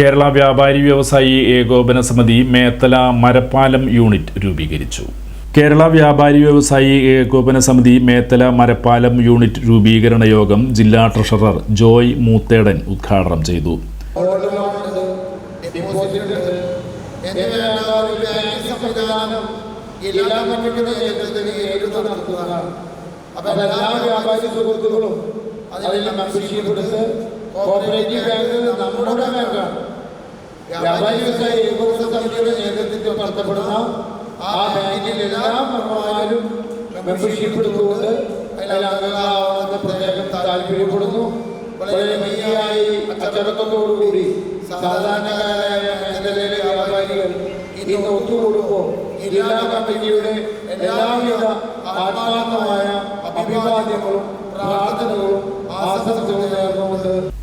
കേരള വ്യാപാരി വ്യവസായി ഏകോപന സമിതി മേത്തല മരപ്പാലം യൂണിറ്റ് രൂപീകരിച്ചു. കേരള വ്യാപാരി വ്യവസായി ഏകോപന സമിതി മേത്തല മരപ്പാലം യൂണിറ്റ് രൂപീകരണ യോഗം ജില്ലാ ട്രഷറർ ജോയ് മൂത്തേടൻ ഉദ്ഘാടനം ചെയ്തു. അപ്പോൾ എല്ലാ വ്യാപാരി സുഹൃത്തുക്കളും അതിലെല്ലാം മെമ്പർഷിപ്പ് എടുത്ത് കോപ്പറേറ്റീവ് ബാങ്ക് നമ്മുടെ ബാങ്കാണ് വ്യാപാരി വ്യവസായ ഏകോപന സമിതിയുടെ നേതൃത്വത്തിൽ നടത്തപ്പെടുന്ന ആ ബാങ്കിൽ എല്ലാ മെമ്പർമാരും മെമ്പർഷിപ്പ് എടുത്തുകൊണ്ട് അതിൽ അംഗങ്ങളാവുന്നത് പ്രത്യേകം താല്പര്യപ്പെടുന്നു. വളരെ ഭംഗിയായി അച്ചടക്കത്തോടുകൂടി സാധാരണക്കാരായ മേഖലയിലെ വ്യാപാരികൾ ഇന്ന് ഒത്തുകൂടുമ്പോൾ ജില്ലാ കമ്മിറ്റിയുടെ എല്ലാവിധ ആത്മാർത്ഥമായ അഭിവാദ്യങ്ങളും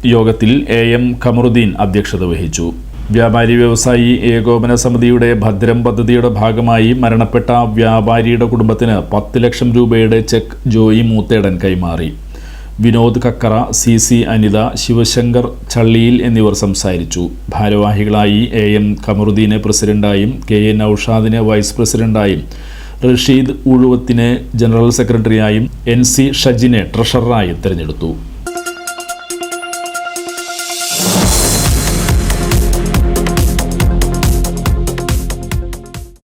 യോഗത്തിൽ എ എം ഖമറുദ്ദീൻ അധ്യക്ഷത വഹിച്ചു. വ്യാപാരി വ്യവസായി ഏകോപന സമിതിയുടെ ഭദ്രം പദ്ധതിയുടെ ഭാഗമായി മരണപ്പെട്ട വ്യാപാരിയുടെ കുടുംബത്തിന് പത്ത് ലക്ഷം രൂപയുടെ ചെക്ക് ജോയി മൂത്തേടൻ കൈമാറി. വിനോദ് കക്കറ സി സി അനിത ശിവശങ്കർ ചള്ളിയിൽ എന്നിവർ സംസാരിച്ചു. ഭാരവാഹികളായി എ എം ഖമറുദ്ദീനെ പ്രസിഡന്റായും കെ എൻ ഔഷാദിനെ വൈസ് പ്രസിഡന്റായും റഷീദ് ഉഴുവത്തിനെ ജനറൽ സെക്രട്ടറിയായും എൻ സി ഷജിനെ ട്രഷററായും തിരഞ്ഞെടുത്തു.